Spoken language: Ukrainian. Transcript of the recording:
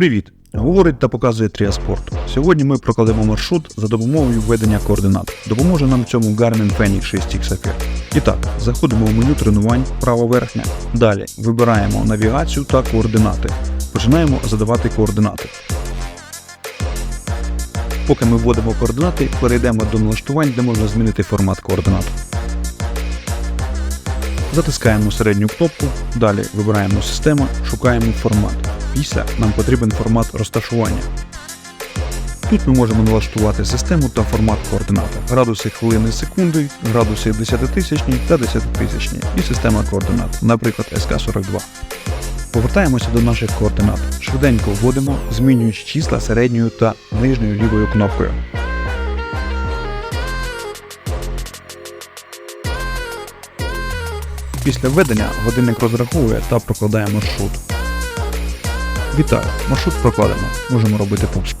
Привіт! Говорить та показує Тріаспорт. Сьогодні ми прокладемо маршрут за допомогою введення координат. Допоможе нам цьому Garmin Fenix 6 XFR. І так, заходимо в меню тренувань право верхня. Далі вибираємо навігацію та координати. Починаємо задавати координати. Поки ми вводимо координати, перейдемо до налаштувань, де можна змінити формат координат. Затискаємо середню кнопку, далі вибираємо систему, шукаємо формат. Після нам потрібен формат розташування. Тут ми можемо налаштувати систему та формат координати. Градуси хвилини секунди, градуси десятитисячні та десятитисячні і система координат, наприклад СК-42. Повертаємося до наших координат. Швиденько вводимо, змінюючи числа середньою та нижньою лівою кнопкою. Після введення годинник розраховує та прокладає маршрут. Вітаю! Маршрут прокладено. Можемо робити пуск.